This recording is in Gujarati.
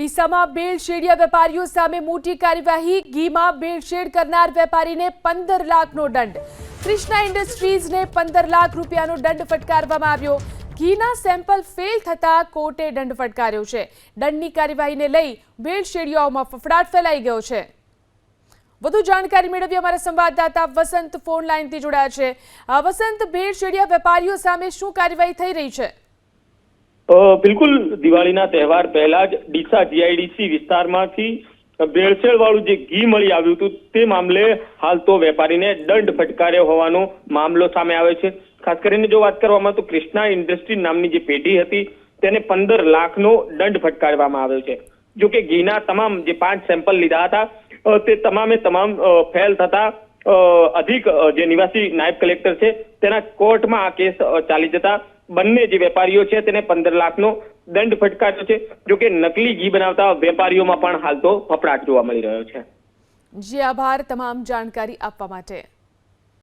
ડીસામાં બેલશેડિયા વેપારીઓ સામે મોટી કાર્યવાહી. ઘીમાં બેલશેડ કરનાર વેપારીને પંદર લાખનો દંડ. કૃષ્ણા ઇન્ડસ્ટ્રીઝને પંદર લાખ રૂપિયાનો દંડ ફટકારવામાં આવ્યો. ઘીના સેમ્પલ ફેલ થતા કોર્ટે દંડ ફટકાર્યો છે. દંડની કાર્યવાહીને લઈ બેલશેડિયાઓમાં ફફડાટ ફેલાઈ ગયો છે. વધુ જાણકારી મેળવી અમારા સંવાદદાતા વસંત ફોન લાઈનથી જોડાયા છે. વસંત ભેળસેડિયા વેપારીઓ સામે શું કાર્યવાહી થઈ રહી છે? બિલકુલ દિવાળીના તહેવાર પહેલા જ ડીસા જીઆઈડીસી વિસ્તારમાંથી ભેળસેળ વાળું જે ઘી મળી આવ્યું હતું તે મામલે હાલ તો વેપારીને દંડ ફટકાર્યો હોવાનો મામલો સામે આવે છે. ખાસ કરીને જો વાત કરવામાં તો કૃષ્ણા ઇન્ડસ્ટ્રી નામની જે પેઢી હતી તેને પંદર લાખનો દંડ ફટકારવામાં આવ્યો છે. જો કે ઘીના તમામ જે પાંચ સેમ્પલ લીધા હતા તે તમામે તમામ ફેલ થતા અધિક જે નિવાસી નાયબ કલેક્ટર છે, તેના કોર્ટમાં આ કેસ ચાલી જતા બંને જે વેપારીઓ છે તેને પંદર લાખનો દંડ ફટકાર્યો છે. જોકે નકલી ઘી બનાવતા વેપારીઓમાં પણ હાલ તો ફફડાટ જોવા મળી રહ્યો છે. જી આભાર, તમામ જાણકારી આપવા માટે.